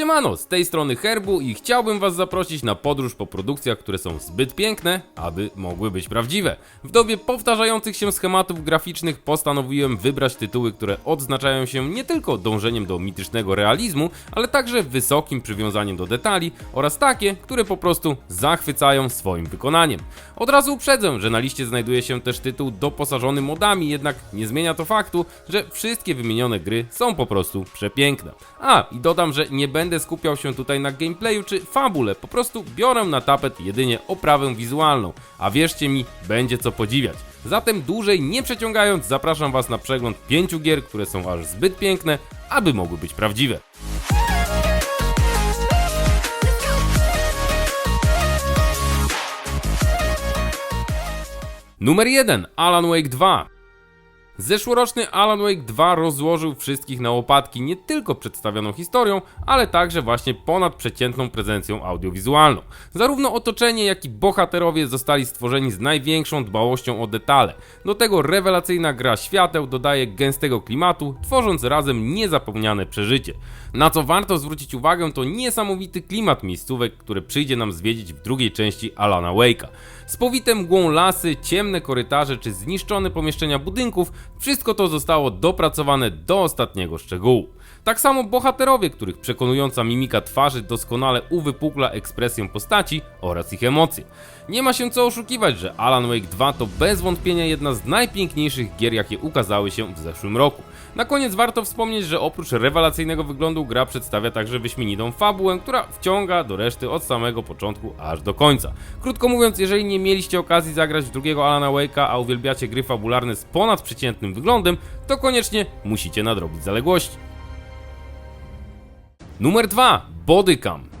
Siemano, z tej strony Herbu i chciałbym was zaprosić na podróż po produkcjach, które są zbyt piękne, aby mogły być prawdziwe. W dobie powtarzających się schematów graficznych postanowiłem wybrać tytuły, które odznaczają się nie tylko dążeniem do mitycznego realizmu, ale także wysokim przywiązaniem do detali oraz takie, które po prostu zachwycają swoim wykonaniem. Od razu uprzedzę, że na liście znajduje się też tytuł doposażony modami, jednak nie zmienia to faktu, że wszystkie wymienione gry są po prostu przepiękne. A, i dodam, że nie będę skupiał się tutaj na gameplayu czy fabule, po prostu biorę na tapet jedynie oprawę wizualną, a wierzcie mi, będzie co podziwiać. Zatem dłużej nie przeciągając, zapraszam Was na przegląd pięciu gier, które są aż zbyt piękne, aby mogły być prawdziwe. Numer 1 Alan Wake 2 Zeszłoroczny Alan Wake 2 rozłożył wszystkich na łopatki nie tylko przedstawioną historią, ale także właśnie ponadprzeciętną prezencją audiowizualną. Zarówno otoczenie, jak i bohaterowie zostali stworzeni z największą dbałością o detale. Do tego rewelacyjna gra świateł dodaje gęstego klimatu, tworząc razem niezapomniane przeżycie. Na co warto zwrócić uwagę to niesamowity klimat miejscówek, który przyjdzie nam zwiedzić w drugiej części Alana Wake'a. Z powite mgłą lasy, ciemne korytarze czy zniszczone pomieszczenia budynków, wszystko to zostało dopracowane do ostatniego szczegółu. Tak samo bohaterowie, których przekonująca mimika twarzy doskonale uwypukla ekspresję postaci oraz ich emocje. Nie ma się co oszukiwać, że Alan Wake 2 to bez wątpienia jedna z najpiękniejszych gier, jakie ukazały się w zeszłym roku. Na koniec warto wspomnieć, że oprócz rewelacyjnego wyglądu gra przedstawia także wyśmienitą fabułę, która wciąga do reszty od samego początku aż do końca. Krótko mówiąc, jeżeli nie mieliście okazji zagrać w drugiego Alana Wake'a, a uwielbiacie gry fabularne z ponadprzeciętnym wyglądem, to koniecznie musicie nadrobić zaległości. Numer 2. Bodycam.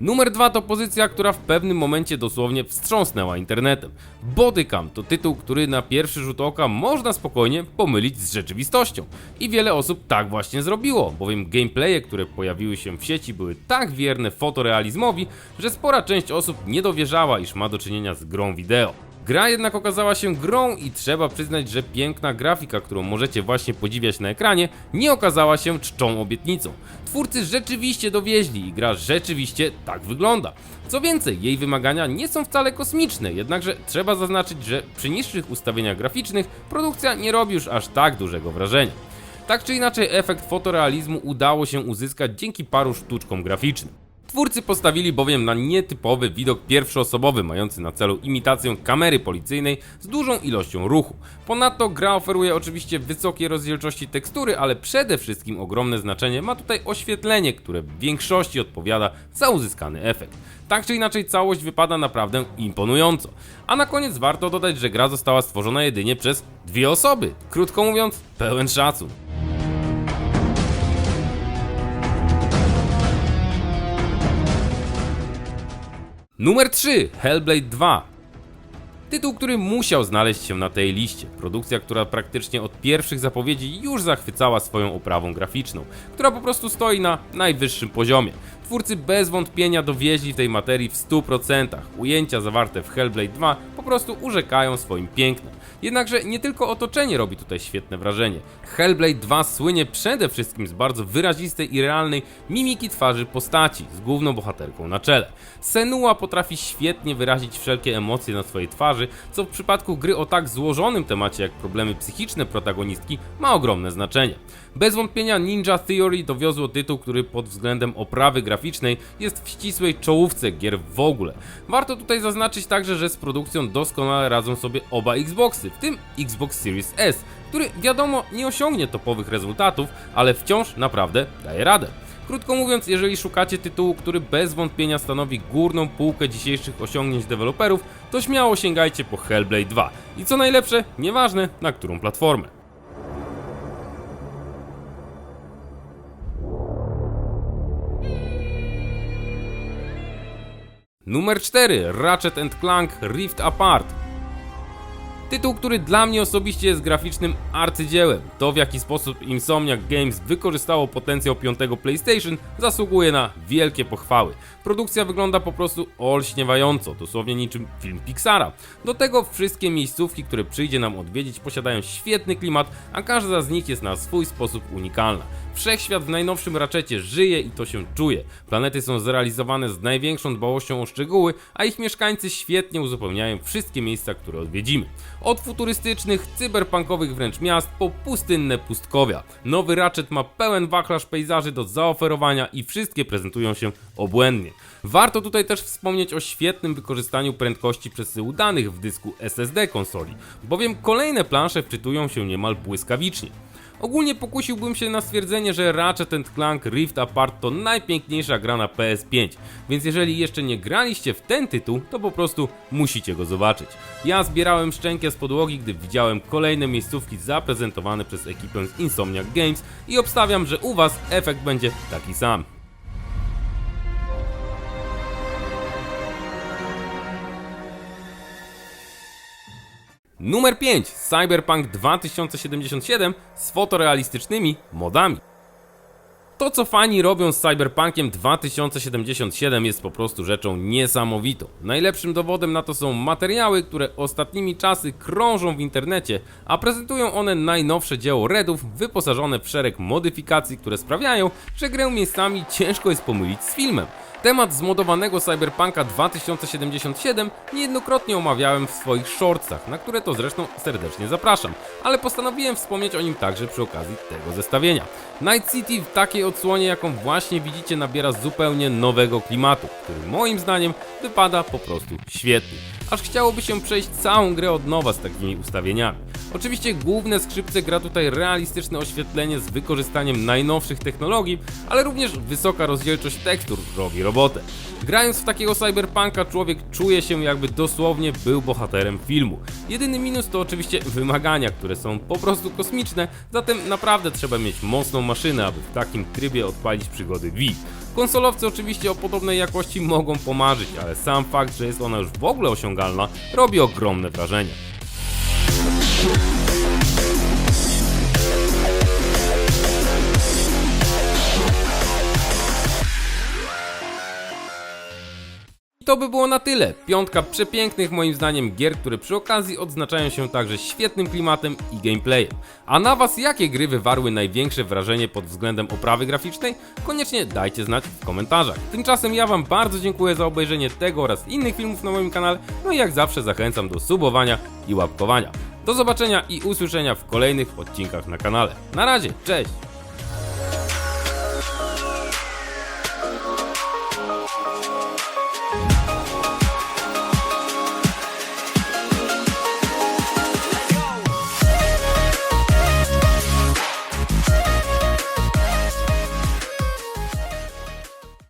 Numer 2 to pozycja, która w pewnym momencie dosłownie wstrząsnęła internetem. Bodycam to tytuł, który na pierwszy rzut oka można spokojnie pomylić z rzeczywistością. I wiele osób tak właśnie zrobiło, bowiem gameplaye, które pojawiły się w sieci były tak wierne fotorealizmowi, że spora część osób nie dowierzała, iż ma do czynienia z grą wideo. Gra jednak okazała się grą i trzeba przyznać, że piękna grafika, którą możecie właśnie podziwiać na ekranie, nie okazała się czczą obietnicą. Twórcy rzeczywiście dowieźli i gra rzeczywiście tak wygląda. Co więcej, jej wymagania nie są wcale kosmiczne, jednakże trzeba zaznaczyć, że przy niższych ustawieniach graficznych produkcja nie robi już aż tak dużego wrażenia. Tak czy inaczej, efekt fotorealizmu udało się uzyskać dzięki paru sztuczkom graficznym. Twórcy postawili bowiem na nietypowy widok pierwszoosobowy, mający na celu imitację kamery policyjnej z dużą ilością ruchu. Ponadto gra oferuje oczywiście wysokiej rozdzielczości tekstury, ale przede wszystkim ogromne znaczenie ma tutaj oświetlenie, które w większości odpowiada za uzyskany efekt. Tak czy inaczej całość wypada naprawdę imponująco. A na koniec warto dodać, że gra została stworzona jedynie przez dwie osoby. Krótko mówiąc, pełen szacun. Numer 3 Hellblade 2 Tytuł, który musiał znaleźć się na tej liście. Produkcja, która praktycznie od pierwszych zapowiedzi już zachwycała swoją oprawą graficzną, która po prostu stoi na najwyższym poziomie. Twórcy bez wątpienia dowieźli w tej materii w 100%. Ujęcia zawarte w Hellblade 2 po prostu urzekają swoim pięknem. Jednakże nie tylko otoczenie robi tutaj świetne wrażenie. Hellblade 2 słynie przede wszystkim z bardzo wyrazistej i realnej mimiki twarzy postaci, z główną bohaterką na czele. Senua potrafi świetnie wyrazić wszelkie emocje na swojej twarzy, co w przypadku gry o tak złożonym temacie jak problemy psychiczne protagonistki ma ogromne znaczenie. Bez wątpienia Ninja Theory dowiozło tytuł, który pod względem oprawy graficznej jest w ścisłej czołówce gier w ogóle. Warto tutaj zaznaczyć także, że z produkcją doskonale radzą sobie oba Xboxy, w tym Xbox Series S, który wiadomo nie osiągnie topowych rezultatów, ale wciąż naprawdę daje radę. Krótko mówiąc, jeżeli szukacie tytułu, który bez wątpienia stanowi górną półkę dzisiejszych osiągnięć deweloperów, to śmiało sięgajcie po Hellblade 2. I co najlepsze, nieważne na którą platformę. Numer 4 Ratchet Clank Rift Apart Tytuł, który dla mnie osobiście jest graficznym arcydziełem. To w jaki sposób Insomniac Games wykorzystało potencjał piątego PlayStation zasługuje na wielkie pochwały. Produkcja wygląda po prostu olśniewająco, dosłownie niczym film Pixara. Do tego wszystkie miejscówki, które przyjdzie nam odwiedzić posiadają świetny klimat, a każda z nich jest na swój sposób unikalna. Wszechświat w najnowszym raczecie żyje i to się czuje. Planety są zrealizowane z największą dbałością o szczegóły, a ich mieszkańcy świetnie uzupełniają wszystkie miejsca, które odwiedzimy. Od futurystycznych, cyberpunkowych wręcz miast po pustynne pustkowia. Nowy Ratchet ma pełen wachlarz pejzaży do zaoferowania i wszystkie prezentują się obłędnie. Warto tutaj też wspomnieć o świetnym wykorzystaniu prędkości przesyłu danych w dysku SSD konsoli, bowiem kolejne plansze wczytują się niemal błyskawicznie. Ogólnie pokusiłbym się na stwierdzenie, że Ratchet Clank Rift Apart to najpiękniejsza gra na PS5, więc jeżeli jeszcze nie graliście w ten tytuł, to po prostu musicie go zobaczyć. Ja zbierałem szczękę z podłogi, gdy widziałem kolejne miejscówki zaprezentowane przez ekipę z Insomniac Games i obstawiam, że u Was efekt będzie taki sam. Numer 5. Cyberpunk 2077 z fotorealistycznymi modami. To, co fani robią z Cyberpunkiem 2077 jest po prostu rzeczą niesamowitą. Najlepszym dowodem na to są materiały, które ostatnimi czasy krążą w internecie, a prezentują one najnowsze dzieło Redów wyposażone w szereg modyfikacji, które sprawiają, że grę miejscami ciężko jest pomylić z filmem. Temat zmodowanego Cyberpunka 2077 niejednokrotnie omawiałem w swoich shortsach, na które to zresztą serdecznie zapraszam, ale postanowiłem wspomnieć o nim także przy okazji tego zestawienia. Night City w takiej odsłonie, jaką właśnie widzicie, nabiera zupełnie nowego klimatu, który moim zdaniem wypada po prostu świetnie. Aż chciałoby się przejść całą grę od nowa z takimi ustawieniami. Oczywiście główne skrzypce gra tutaj realistyczne oświetlenie z wykorzystaniem najnowszych technologii, ale również wysoka rozdzielczość tekstur robi robotę. Grając w takiego cyberpunka człowiek czuje się jakby dosłownie był bohaterem filmu. Jedyny minus to oczywiście wymagania, które są po prostu kosmiczne, zatem naprawdę trzeba mieć mocną maszynę, aby w takim trybie odpalić przygody Wii. Konsolowcy oczywiście o podobnej jakości mogą pomarzyć, ale sam fakt, że jest ona już w ogóle osiągalna, robi ogromne wrażenie. to by było na tyle. Piątka przepięknych moim zdaniem gier, które przy okazji odznaczają się także świetnym klimatem i gameplayem. A na Was jakie gry wywarły największe wrażenie pod względem oprawy graficznej? Koniecznie dajcie znać w komentarzach. Tymczasem ja Wam bardzo dziękuję za obejrzenie tego oraz innych filmów na moim kanale, no i jak zawsze zachęcam do subowania i łapkowania. Do zobaczenia i usłyszenia w kolejnych odcinkach na kanale. Na razie, cześć!